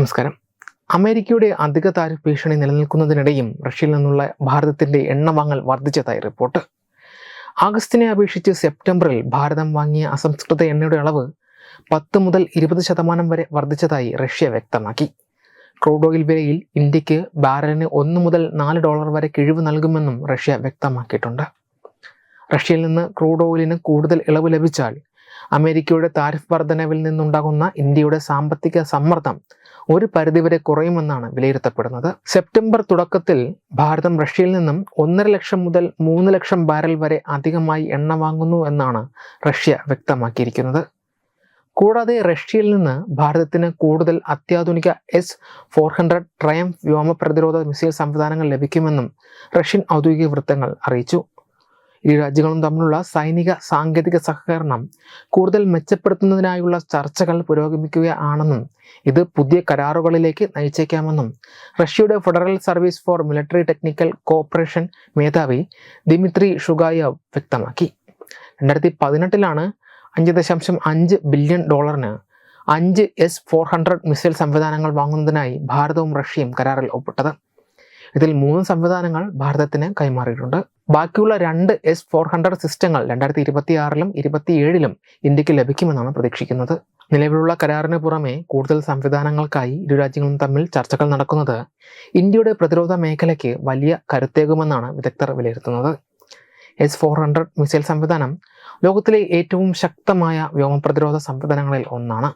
നമസ്കാരം. അമേരിക്കയുടെ അധിക താരിഫ് ഭീഷണി നിലനിൽക്കുന്നതിനിടെയും റഷ്യയിൽ നിന്നുള്ള ഭാരതത്തിന്റെ എണ്ണ വാങ്ങൽ വർദ്ധിച്ചതായി റിപ്പോർട്ട്. ആഗസ്റ്റിനെ അപേക്ഷിച്ച് സെപ്റ്റംബറിൽ ഭാരതം വാങ്ങിയ അസംസ്കൃത എണ്ണയുടെ അളവ് പത്ത് മുതൽ ഇരുപത് ശതമാനം വരെ വർദ്ധിച്ചതായി റഷ്യ വ്യക്തമാക്കി. ക്രൂഡ് ഓയിൽ വിലയിൽ ഇന്ത്യയ്ക്ക് ബാരലിന് ഒന്ന് മുതൽ നാല് ഡോളർ വരെ കിഴിവ് നൽകുമെന്നും റഷ്യ വ്യക്തമാക്കിയിട്ടുണ്ട്. റഷ്യയിൽ നിന്ന് ക്രൂഡ് ഓയിലിന് കൂടുതൽ ഇളവ് ലഭിച്ചാൽ അമേരിക്കയുടെ താരിഫ് വർധനവിൽ നിന്നുണ്ടാകുന്ന ഇന്ത്യയുടെ സാമ്പത്തിക സമ്മർദ്ദം ഒരു പരിധിവരെ കുറയുമെന്നാണ് വിലയിരുത്തപ്പെടുന്നത്. സെപ്റ്റംബർ തുടക്കത്തിൽ ഭാരതം റഷ്യയിൽ നിന്നും ഒന്നര ലക്ഷം മുതൽ മൂന്ന് ലക്ഷം ബാരൽ വരെ അധികമായി എണ്ണ വാങ്ങുന്നു എന്നാണ് റഷ്യ വ്യക്തമാക്കിയിരിക്കുന്നത്. കൂടാതെ റഷ്യയിൽ നിന്ന് ഭാരതത്തിന് കൂടുതൽ അത്യാധുനിക എസ് ഫോർ ഹൺഡ്രഡ് ട്രയം വ്യോമ പ്രതിരോധ മിസൈൽ സംവിധാനങ്ങൾ ലഭിക്കുമെന്നും റഷ്യൻ ഔദ്യോഗിക വൃത്തങ്ങൾ അറിയിച്ചു. ഇരു രാജ്യങ്ങളും തമ്മിലുള്ള സൈനിക സാങ്കേതിക സഹകരണം കൂടുതൽ മെച്ചപ്പെടുത്തുന്നതിനായുള്ള ചർച്ചകൾ പുരോഗമിക്കുകയാണെന്നും ഇത് പുതിയ കരാറുകളിലേക്ക് നയിച്ചേക്കാമെന്നും റഷ്യയുടെ federal service for military technical cooperation മേധാവി ദിമിത്രി ഷുഗായവ് വ്യക്തമാക്കി. രണ്ടായിരത്തി പതിനെട്ടിലാണ് അഞ്ച് ദശാംശം അഞ്ച് ബില്യൺ ഡോളറിന് അഞ്ച് എസ് ഫോർ ഹൺഡ്രഡ് മിസൈൽ സംവിധാനങ്ങൾ വാങ്ങുന്നതിനായി ഭാരതവും റഷ്യയും കരാറിൽ ഒപ്പിട്ടത്. ഇതിൽ മൂന്ന് സംവിധാനങ്ങൾ ഭാരതത്തിന് കൈമാറിയിട്ടുണ്ട്. ബാക്കിയുള്ള രണ്ട് എസ് ഫോർ ഹൺഡ്രഡ് സിസ്റ്റങ്ങൾ രണ്ടായിരത്തി ഇരുപത്തി ആറിലും ഇരുപത്തിയേഴിലും ഇന്ത്യയ്ക്ക് ലഭിക്കുമെന്നാണ് പ്രതീക്ഷിക്കുന്നത്. നിലവിലുള്ള കരാറിന് പുറമെ കൂടുതൽ സംവിധാനങ്ങൾക്കായി ഇരു രാജ്യങ്ങളും തമ്മിൽ ചർച്ചകൾ നടക്കുന്നത് ഇന്ത്യയുടെ പ്രതിരോധ മേഖലയ്ക്ക് വലിയ കരുത്തേകുമെന്നാണ് വിദഗ്ധർ വിലയിരുത്തുന്നത്. എസ് ഫോർ ഹൺഡ്രഡ് മിസൈൽ സംവിധാനം ലോകത്തിലെ ഏറ്റവും ശക്തമായ വ്യോമ പ്രതിരോധ സംവിധാനങ്ങളിൽ ഒന്നാണ്.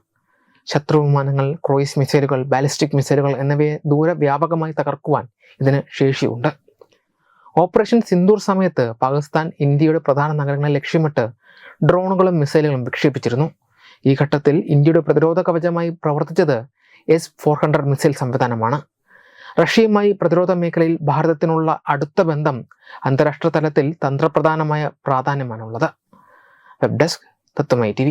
ശത്രു വിമാനങ്ങൾ ക്രൂയിസ് മിസൈലുകൾ ബാലിസ്റ്റിക് മിസൈലുകൾ എന്നിവയെ ദൂരവ്യാപകമായി തകർക്കുവാൻ ഇതിന് ശേഷിയുണ്ട്. ഓപ്പറേഷൻ സിന്ദൂർ സമയത്ത് പാകിസ്ഥാൻ ഇന്ത്യയുടെ പ്രധാന നഗരങ്ങളെ ലക്ഷ്യമിട്ട് ഡ്രോണുകളും മിസൈലുകളും വിക്ഷേപിച്ചിരുന്നു. ഈ ഘട്ടത്തിൽ ഇന്ത്യയുടെ പ്രതിരോധ കവചമായി പ്രവർത്തിച്ചത് എസ് ഫോർ ഹൺഡ്രഡ് മിസൈൽ സംവിധാനമാണ്. റഷ്യയുമായി പ്രതിരോധ മേഖലയിൽ ഭാരതത്തിനുള്ള അടുത്ത ബന്ധം അന്താരാഷ്ട്ര തലത്തിൽ തന്ത്രപ്രധാനമായ പ്രാധാന്യമാണുള്ളത്. വെബ് ഡെസ്ക് തത്വമൈ ടി